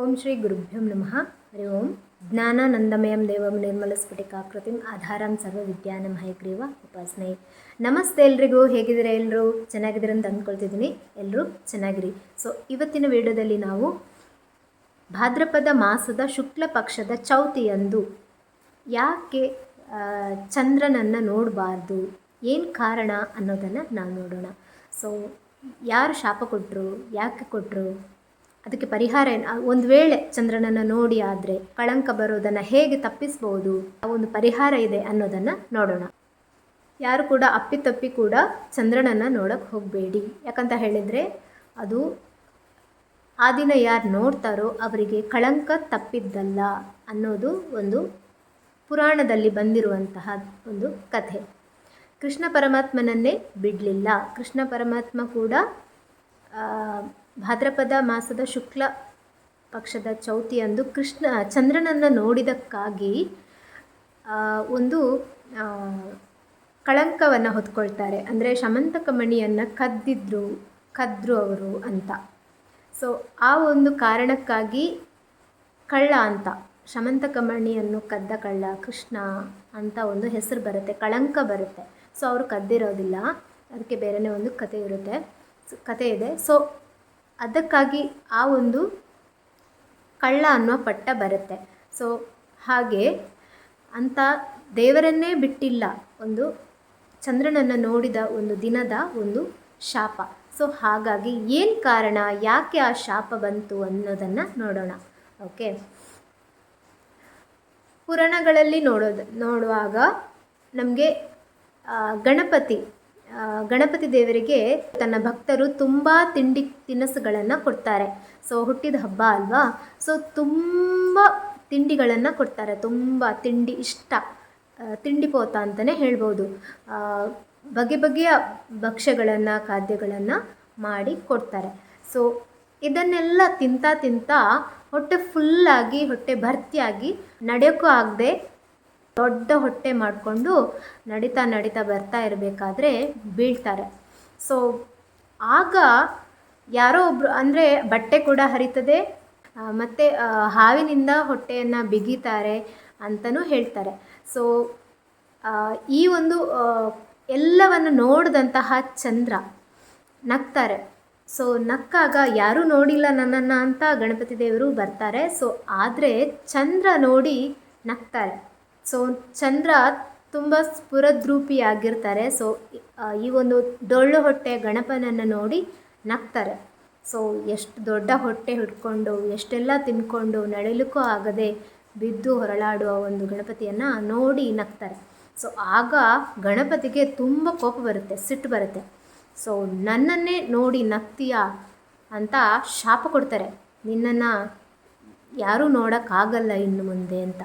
ಓಂ ಶ್ರೀ ಗುರುಭ್ಯಂ ನಮಃ. ಹರಿ ಓಂ. ಜ್ಞಾನಾನಂದಮಯಂ ದೇವಂ ನಿರ್ಮಲಸ್ಫಟಿಕಾಕೃತಿಂ ಆಧಾರಂ ಸರ್ವ ವಿದ್ಯಾನಂ ಹಯಗ್ರೀವ ಉಪಾಸನೆ. ನಮಸ್ತೆ ಎಲ್ರಿಗೂ. ಹೇಗಿದ್ದೀರಾ ಎಲ್ಲರೂ ಚೆನ್ನಾಗಿದ್ದೀರ ಅಂತ ಅಂದ್ಕೊಳ್ತಿದ್ದೀನಿ. ಎಲ್ಲರೂ ಚೆನ್ನಾಗಿರಿ. ಸೊ ಇವತ್ತಿನ ವಿಡಿಯೋದಲ್ಲಿ ನಾವು ಭಾದ್ರಪದ ಮಾಸದ ಶುಕ್ಲ ಪಕ್ಷದ ಚೌತಿಯಂದು ಯಾಕೆ ಚಂದ್ರನನ್ನು ನೋಡಬಾರ್ದು? ಏನು ಕಾರಣ ಅನ್ನೋದನ್ನು ನಾವು ನೋಡೋಣ. ಸೊ ಯಾರು ಶಾಪ ಕೊಟ್ಟರು ಯಾಕೆ ಕೊಟ್ಟರು ಅದಕ್ಕೆ ಪರಿಹಾರ ಒಂದು ವೇಳೆ ಚಂದ್ರನನ್ನು ನೋಡಿ ಆದರೆ ಕಳಂಕ ಬರೋದನ್ನು ಹೇಗೆ ತಪ್ಪಿಸ್ಬೋದು, ಆ ಒಂದು ಪರಿಹಾರ ಇದೆ ಅನ್ನೋದನ್ನು ನೋಡೋಣ. ಯಾರು ಕೂಡ ಅಪ್ಪಿತಪ್ಪಿ ಕೂಡ ಚಂದ್ರನನ್ನು ನೋಡೋಕ್ಕೆ ಹೋಗಬೇಡಿ. ಯಾಕಂತ ಹೇಳಿದರೆ ಅದು ಆ ದಿನ ಯಾರು ನೋಡ್ತಾರೋ ಅವರಿಗೆ ಕಳಂಕ ತಪ್ಪಿದ್ದಲ್ಲ ಅನ್ನೋದು ಒಂದು ಪುರಾಣದಲ್ಲಿ ಬಂದಿರುವಂತಹ ಒಂದು ಕಥೆ. ಕೃಷ್ಣ ಪರಮಾತ್ಮನನ್ನೇ ಬಿಡಲಿಲ್ಲ. ಕೃಷ್ಣ ಪರಮಾತ್ಮ ಕೂಡ ಭಾದ್ರಪದ ಮಾಸದ ಶುಕ್ಲ ಪಕ್ಷದ ಚೌತಿಯಂದು ಕೃಷ್ಣ, ಚಂದ್ರನನ್ನು ನೋಡಿದಕ್ಕಾಗಿ ಒಂದು ಕಳಂಕವನ್ನು ಹೊತ್ಕೊಳ್ತಾರೆ. ಅಂದರೆ ಶಮಂತಕ ಮಣಿಯನ್ನು ಕದ್ದಿದ್ರು, ಕದ್ರು ಅವರು ಅಂತ. ಸೊ ಆ ಒಂದು ಕಾರಣಕ್ಕಾಗಿ ಕಳ್ಳ ಅಂತ, ಶಮಂತಕ ಮಣಿಯನ್ನು ಕದ್ದ ಕಳ್ಳ, ಕೃಷ್ಣ ಅಂತ ಒಂದು ಹೆಸರು ಬರುತ್ತೆ, ಕಳಂಕ ಬರುತ್ತೆ. ಸೊ ಅವರು ಕದ್ದಿರೋದಿಲ್ಲ. ಅದಕ್ಕೆ ಬೇರೆಯೇ ಒಂದು ಕತೆ ಇರುತ್ತೆ. ಕತೆ ಇದೆ. ಸೊ ಅದಕ್ಕಾಗಿ ಆ ಒಂದು ಕಳ್ಳ ಅನ್ನೋ ಪಟ್ಟ ಬರುತ್ತೆ. ಸೊ ಹಾಗೆ ಅಂತ ದೇವರನ್ನೇ ಬಿಟ್ಟಿಲ್ಲ ಒಂದು ಚಂದ್ರನನ್ನು ನೋಡಿದ ಒಂದು ದಿನದ ಒಂದು ಶಾಪ. ಸೊ ಹಾಗಾಗಿ ಏನು ಕಾರಣ, ಯಾಕೆ ಆ ಶಾಪ ಬಂತು ಅನ್ನೋದನ್ನು ನೋಡೋಣ. ಓಕೆ ಪುರಾಣಗಳಲ್ಲಿ ನೋಡೋದು, ನೋಡುವಾಗ ನಮಗೆ ಗಣಪತಿ ಗಣಪತಿ ದೇವರಿಗೆ ತನ್ನ ಭಕ್ತರು ತುಂಬ ತಿಂಡಿ ತಿನಿಸುಗಳನ್ನು ಕೊಡ್ತಾರೆ. ಸೊ ಹುಟ್ಟಿದ ಹಬ್ಬ ಅಲ್ವಾ? ಸೊ ತುಂಬ ತಿಂಡಿಗಳನ್ನು ಕೊಡ್ತಾರೆ. ತುಂಬ ತಿಂಡಿ ಇಷ್ಟ. ತಿಂಡಿ ಪೋತ ಅಂತಲೇ ಹೇಳ್ಬೋದು. ಬಗೆ ಬಗೆಯ ಭಕ್ಷ್ಯಗಳನ್ನು, ಖಾದ್ಯಗಳನ್ನು ಮಾಡಿ ಕೊಡ್ತಾರೆ. ಸೊ ಇದನ್ನೆಲ್ಲ ತಿಂತಾ ತಿಂತಾ ಹೊಟ್ಟೆ ಫುಲ್ಲಾಗಿ ಹೊಟ್ಟೆ ಭರ್ತಿಯಾಗಿ ನಡೆಯೋಕ್ಕೂ ಆಗದೆ ದೊಡ್ಡ ಹೊಟ್ಟೆ ಮಾಡಿಕೊಂಡು ನಡೀತಾ ನಡೀತಾ ಬರ್ತಾ ಇರಬೇಕಾದ್ರೆ ಬೀಳ್ತಾರೆ. ಸೊ ಆಗ ಯಾರೋ ಒಬ್ಬರು ಅಂದರೆ ಬಟ್ಟೆ ಕೂಡ ಹರಿತದೆ ಮತ್ತು ಹಾವಿನಿಂದ ಹೊಟ್ಟೆಯನ್ನು ಬಿಗಿತಾರೆ ಅಂತಲೂ ಹೇಳ್ತಾರೆ. ಸೊ ಈ ಒಂದು ಎಲ್ಲವನ್ನು ನೋಡಿದಂತಹ ಚಂದ್ರ ನಗ್ತಾರೆ. ಸೊ ನಕ್ಕಾಗ ಯಾರೂ ನೋಡಿಲ್ಲ ನನ್ನನ್ನು ಅಂತ ಗಣಪತಿ ದೇವರು ಬರ್ತಾರೆ. ಸೊ ಆದರೆ ಚಂದ್ರ ನೋಡಿ ನಗ್ತಾರೆ. ಸೊ ಚಂದ್ರ ತುಂಬ ಸ್ಫುರದ್ರೂಪಿಯಾಗಿರ್ತಾರೆ. ಸೊ ಈ ಒಂದು ಡೊಳ್ಳು ಹೊಟ್ಟೆ ಗಣಪನನ್ನು ನೋಡಿ ನಗ್ತಾರೆ. ಸೊ ಎಷ್ಟು ದೊಡ್ಡ ಹೊಟ್ಟೆ ಹಿಡ್ಕೊಂಡು, ಎಷ್ಟೆಲ್ಲ ತಿನ್ಕೊಂಡು ನಡಿಲಿಕ್ಕೂ ಆಗದೆ ಬಿದ್ದು ಹೊರಳಾಡುವ ಒಂದು ಗಣಪತಿಯನ್ನು ನೋಡಿ ನಗ್ತಾರೆ. ಸೊ ಆಗ ಗಣಪತಿಗೆ ತುಂಬ ಕೋಪ ಬರುತ್ತೆ, ಸಿಟ್ಟು ಬರುತ್ತೆ. ಸೊ ನನ್ನನ್ನೇ ನೋಡಿ ನಗ್ತೀಯ ಅಂತ ಶಾಪ ಕೊಡ್ತಾರೆ. ನಿನ್ನನ್ನು ಯಾರೂ ನೋಡೋಕ್ಕಾಗಲ್ಲ ಇನ್ನು ಮುಂದೆ ಅಂತ.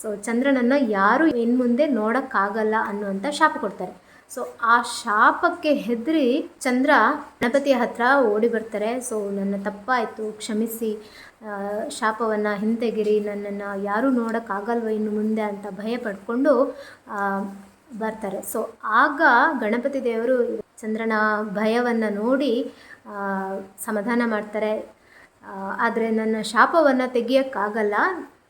ಸೊ ಚಂದ್ರನನ್ನು ಯಾರು ಇನ್ನು ಮುಂದೆ ನೋಡೋಕ್ಕಾಗಲ್ಲ ಅನ್ನುವಂಥ ಶಾಪ ಕೊಡ್ತಾರೆ. ಸೊ ಆ ಶಾಪಕ್ಕೆ ಹೆದರಿ ಚಂದ್ರ ಗಣಪತಿಯ ಹತ್ರ ಓಡಿ ಬರ್ತಾರೆ. ಸೊ ನನ್ನ ತಪ್ಪಾಯಿತು, ಕ್ಷಮಿಸಿ ಶಾಪವನ್ನು ಹಿಂತೆಗಿರಿ, ನನ್ನನ್ನು ಯಾರೂ ನೋಡೋಕ್ಕಾಗಲ್ವ ಇನ್ನು ಮುಂದೆ ಅಂತ ಭಯ ಪಡ್ಕೊಂಡು ಬರ್ತಾರೆ. ಸೊ ಆಗ ಗಣಪತಿ ದೇವರು ಚಂದ್ರನ ಭಯವನ್ನು ನೋಡಿ ಸಮಾಧಾನ ಮಾಡ್ತಾರೆ. ಆದರೆ ನನ್ನ ಶಾಪವನ್ನು ತೆಗಿಯೋಕ್ಕಾಗಲ್ಲ.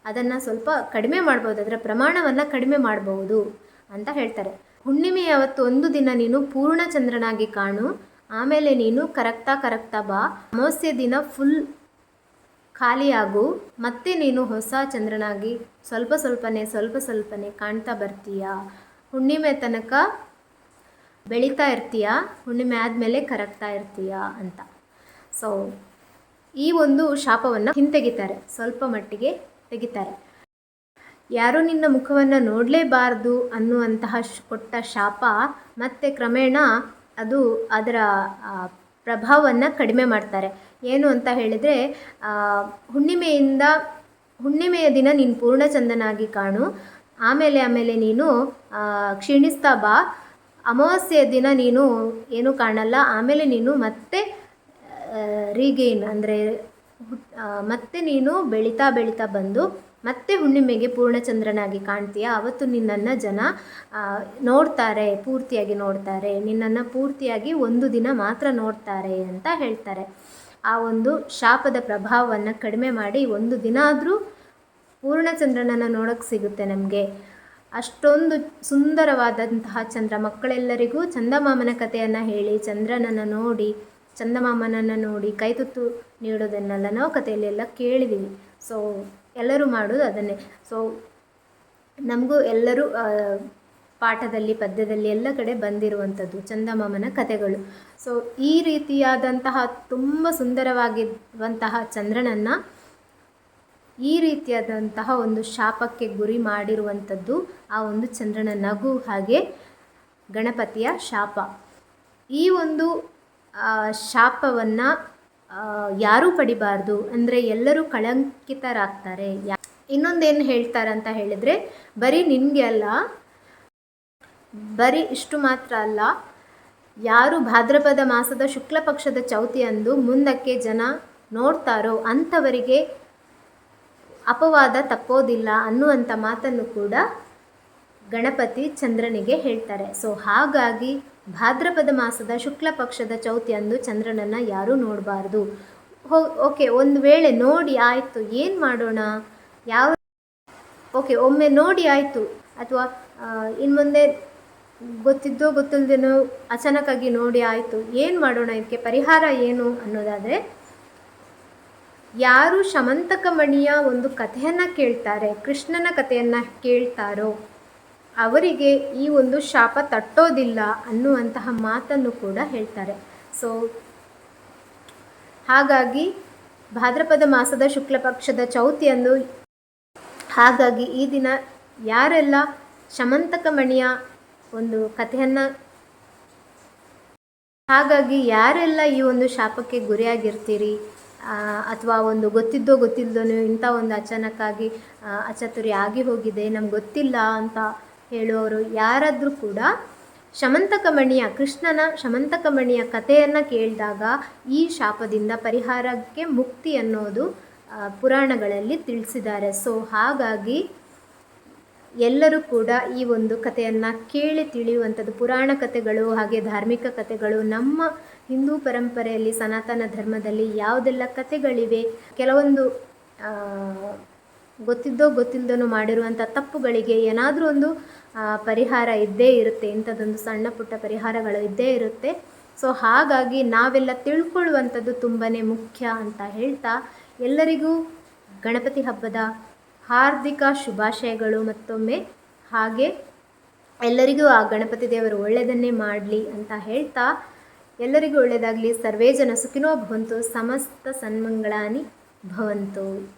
ಅದನ್ನು ಸ್ವಲ್ಪ ಕಡಿಮೆ ಮಾಡ್ಬೋದು, ಅದರ ಪ್ರಮಾಣವನ್ನು ಕಡಿಮೆ ಮಾಡಬಹುದು ಅಂತ ಹೇಳ್ತಾರೆ. ಹುಣ್ಣಿಮೆ ಯಾವತ್ತು ಒಂದು ದಿನ ನೀನು ಪೂರ್ಣ ಚಂದ್ರನಾಗಿ ಕಾಣು, ಆಮೇಲೆ ನೀನು ಕರಗ್ತಾ ಕರಗ್ತಾ ಬಾ, ಅಮಾವಾಸ್ಯೆ ದಿನ ಫುಲ್ ಖಾಲಿಯಾಗು, ಮತ್ತೆ ನೀನು ಹೊಸ ಚಂದ್ರನಾಗಿ ಸ್ವಲ್ಪ ಸ್ವಲ್ಪನೇ ಸ್ವಲ್ಪ ಸ್ವಲ್ಪನೇ ಕಾಣ್ತಾ ಬರ್ತೀಯ? ಹುಣ್ಣಿಮೆ ತನಕ ಬೆಳೀತಾ ಇರ್ತೀಯ? ಹುಣ್ಣಿಮೆ ಆದಮೇಲೆ ಕರಗ್ತಾ ಇರ್ತೀಯ ಅಂತ. ಸೊ ಈ ಒಂದು ಶಾಪವನ್ನು ಹಿಂತೆಗಿತಾರೆ. ಸ್ವಲ್ಪ ಮಟ್ಟಿಗೆ ತೆಗಿತಾರೆ. ಯಾರೂ ನಿನ್ನ ಮುಖವನ್ನು ನೋಡಲೇಬಾರ್ದು ಅನ್ನುವಂತಹ ಕೊಟ್ಟ ಶಾಪ ಮತ್ತೆ ಕ್ರಮೇಣ ಅದು ಅದರ ಪ್ರಭಾವವನ್ನು ಕಡಿಮೆ ಮಾಡ್ತಾರೆ. ಏನು ಅಂತ ಹೇಳಿದರೆ ಹುಣ್ಣಿಮೆಯಿಂದ, ಹುಣ್ಣಿಮೆಯ ದಿನ ನೀನು ಪೂರ್ಣಚಂದನಾಗಿ ಕಾಣು. ಆಮೇಲೆ ಆಮೇಲೆ ನೀನು ಕ್ಷೀಣಿಸ್ತಾ ಬಾ. ಅಮಾವಾಸ್ಯೆಯ ದಿನ ನೀನು ಏನೂ ಕಾಣಲ್ಲ. ಆಮೇಲೆ ನೀನು ಮತ್ತೆ ರೀಗೇನ್ ಅಂದರೆ ಮತ್ತೆ ನೀನು ಬೆಳೀತಾ ಬೆಳೀತಾ ಬಂದು ಮತ್ತೆ ಹುಣ್ಣಿಮೆಗೆ ಪೂರ್ಣಚಂದ್ರನಾಗಿ ಕಾಣ್ತೀಯ. ಅವತ್ತು ನಿನ್ನನ್ನು ಜನ ನೋಡ್ತಾರೆ, ಪೂರ್ತಿಯಾಗಿ ನೋಡ್ತಾರೆ. ನಿನ್ನನ್ನು ಪೂರ್ತಿಯಾಗಿ ಒಂದು ದಿನ ಮಾತ್ರ ನೋಡ್ತಾರೆ ಅಂತ ಹೇಳ್ತಾರೆ. ಆ ಒಂದು ಶಾಪದ ಪ್ರಭಾವವನ್ನು ಕಡಿಮೆ ಮಾಡಿ ಒಂದು ದಿನ ಆದರೂ ಪೂರ್ಣಚಂದ್ರನನ್ನು ನೋಡೋಕ್ಕೆ ಸಿಗುತ್ತೆ ನಮಗೆ. ಅಷ್ಟೊಂದು ಸುಂದರವಾದಂತಹ ಚಂದ್ರ. ಮಕ್ಕಳೆಲ್ಲರಿಗೂ ಚಂದಮಾಮನ ಕಥೆಯನ್ನು ಹೇಳಿ, ಚಂದ್ರನನ್ನು ನೋಡಿ ಚಂದಮಾಮನನ್ನು ನೋಡಿ ಕೈತುತ್ತು ನೀಡೋದನ್ನೆಲ್ಲ ನಾವು ಕಥೆಯಲ್ಲೆಲ್ಲ ಕೇಳಿದ್ದೀವಿ ಸೊ ಎಲ್ಲರೂ ಮಾಡೋದು ಅದನ್ನೇ. ಸೊ ನಮಗೂ ಎಲ್ಲರೂ ಪಾಠದಲ್ಲಿ, ಪದ್ಯದಲ್ಲಿ ಎಲ್ಲ ಕಡೆ ಬಂದಿರುವಂಥದ್ದು ಚಂದಮಾಮನ ಕಥೆಗಳು. ಸೊ ಈ ರೀತಿಯಾದಂತಹ ತುಂಬ ಸುಂದರವಾಗಿರುವಂತಹ ಚಂದ್ರನನ್ನು ಈ ರೀತಿಯಾದಂತಹ ಒಂದು ಶಾಪಕ್ಕೆ ಗುರಿ ಮಾಡಿರುವಂಥದ್ದು ಆ ಒಂದು ಚಂದ್ರನ ನಗು ಹಾಗೆ ಗಣಪತಿಯ ಶಾಪ. ಈ ಒಂದು ಶಾಪವನ್ನು ಯಾರೂ ಪಡಿಬಾರ್ದು. ಅಂದರೆ ಎಲ್ಲರೂ ಕಳಂಕಿತರಾಗ್ತಾರೆ. ಯಾ ಇನ್ನೊಂದೇನು ಹೇಳ್ತಾರಂತ ಹೇಳಿದರೆ, ಬರೀ ನಿನಗೆ ಅಲ್ಲ, ಬರೀ ಇಷ್ಟು ಮಾತ್ರ ಅಲ್ಲ, ಯಾರು ಭಾದ್ರಪದ ಮಾಸದ ಶುಕ್ಲ ಪಕ್ಷದ ಚೌತಿಯಂದು ಮುಂದಕ್ಕೆ ಜನ ನೋಡ್ತಾರೋ ಅಂಥವರಿಗೆ ಅಪವಾದ ತಪ್ಪೋದಿಲ್ಲ ಅನ್ನುವಂಥ ಮಾತನ್ನು ಕೂಡ ಗಣಪತಿ ಚಂದ್ರನಿಗೆ ಹೇಳ್ತಾರೆ. ಸೊ ಹಾಗಾಗಿ ಭಾದ್ರಪದ ಮಾಸದ ಶುಕ್ಲ ಪಕ್ಷದ ಚೌತಿಯಂದು ಚಂದ್ರನನ್ನು ಯಾರೂ ನೋಡಬಾರ್ದು. ಓಕೆ, ಒಂದು ವೇಳೆ ನೋಡಿ ಆಯಿತು, ಏನು ಮಾಡೋಣ? ಯಾವ, ಓಕೆ, ಒಮ್ಮೆ ನೋಡಿ ಆಯಿತು, ಅಥವಾ ಇನ್ನು ಮುಂದೆ ಗೊತ್ತಿದ್ದೋ ಗೊತ್ತಿಲ್ಲದೇನೋ ಅಚಾನಕ್ಕಾಗಿ ನೋಡಿ ಆಯಿತು, ಏನು ಮಾಡೋಣ? ಇದಕ್ಕೆ ಪರಿಹಾರ ಏನು ಅನ್ನೋದಾದರೆ, ಯಾರು ಶಮಂತಕ ಮಣಿಯ ಒಂದು ಕಥೆಯನ್ನು ಕೇಳ್ತಾರೆ, ಕೃಷ್ಣನ ಕಥೆಯನ್ನು ಕೇಳ್ತಾರೋ ಅವರಿಗೆ ಈ ಒಂದು ಶಾಪ ತಟ್ಟೋದಿಲ್ಲ ಅನ್ನುವಂತಹ ಮಾತನ್ನು ಕೂಡ ಹೇಳ್ತಾರೆ. ಸೊ ಹಾಗಾಗಿ ಭಾದ್ರಪದ ಮಾಸದ ಶುಕ್ಲ ಪಕ್ಷದ ಚೌತಿಯಂದು ಹಾಗಾಗಿ ಈ ದಿನ ಯಾರೆಲ್ಲ ಶಮಂತಕ ಮಣಿಯ ಒಂದು ಕಥೆಯನ್ನು, ಹಾಗಾಗಿ ಯಾರೆಲ್ಲ ಈ ಒಂದು ಶಾಪಕ್ಕೆ ಗುರಿಯಾಗಿರ್ತೀರಿ ಅಥವಾ ಒಂದು ಗೊತ್ತಿದ್ದೋ ಗೊತ್ತಿಲ್ಲದೋ ಇಂಥ ಒಂದು ಅಚಾನಕ್ಕಾಗಿ ಅಚತುರಿ ಆಗಿ ಹೋಗಿದೆ, ನಮ್ಗೆ ಗೊತ್ತಿಲ್ಲ ಅಂತ ಹೇಳುವವರು ಯಾರಾದರೂ ಕೂಡ ಶಮಂತಕಮಣಿಯ ಕೃಷ್ಣನ ಶಮಂತಕಮಣಿಯ ಕಥೆಯನ್ನು ಕೇಳಿದಾಗ ಈ ಶಾಪದಿಂದ ಪರಿಹಾರಕ್ಕೆ ಮುಕ್ತಿ ಅನ್ನೋದು ಪುರಾಣಗಳಲ್ಲಿ ತಿಳಿಸಿದ್ದಾರೆ. ಸೊ ಹಾಗಾಗಿ ಎಲ್ಲರೂ ಕೂಡ ಈ ಒಂದು ಕಥೆಯನ್ನು ಕೇಳಿ ತಿಳಿಯುವಂಥದ್ದು ಪುರಾಣ ಕಥೆಗಳು ಹಾಗೆ ಧಾರ್ಮಿಕ ಕಥೆಗಳು ನಮ್ಮ ಹಿಂದೂ ಪರಂಪರೆಯಲ್ಲಿ ಸನಾತನ ಧರ್ಮದಲ್ಲಿ ಯಾವುದೆಲ್ಲ ಕಥೆಗಳಿವೆ, ಕೆಲವೊಂದು ಗೊತ್ತಿದ್ದೋ ಗೊತ್ತಿಲ್ಲದೋ ಮಾಡಿರುವಂಥ ತಪ್ಪುಗಳಿಗೆ ಏನಾದರೂ ಒಂದು ಪರಿಹಾರ ಇದ್ದೇ ಇರುತ್ತೆ. ಇಂಥದ್ದೊಂದು ಸಣ್ಣ ಪುಟ್ಟ ಪರಿಹಾರಗಳು ಇದ್ದೇ ಇರುತ್ತೆ. ಸೊ, ಹಾಗಾಗಿ ನಾವೆಲ್ಲ ತಿಳ್ಕೊಳ್ಳುವಂಥದ್ದು ತುಂಬಾ ಮುಖ್ಯ ಅಂತ ಹೇಳ್ತಾ ಎಲ್ಲರಿಗೂ ಗಣಪತಿ ಹಬ್ಬದ ಹಾರ್ದಿಕ ಶುಭಾಶಯಗಳು ಮತ್ತೊಮ್ಮೆ. ಹಾಗೆ ಎಲ್ಲರಿಗೂ ಆ ಗಣಪತಿ ದೇವರು ಒಳ್ಳೆಯದನ್ನೇ ಮಾಡಲಿ ಅಂತ ಹೇಳ್ತಾ, ಎಲ್ಲರಿಗೂ ಒಳ್ಳೆಯದಾಗಲಿ. ಸರ್ವೇ ಜನ ಸುಖಿನೋ ಭವಂತು, ಸಮಸ್ತ ಸನ್ಮಂಗಳಾನಿ ಭವಂತು.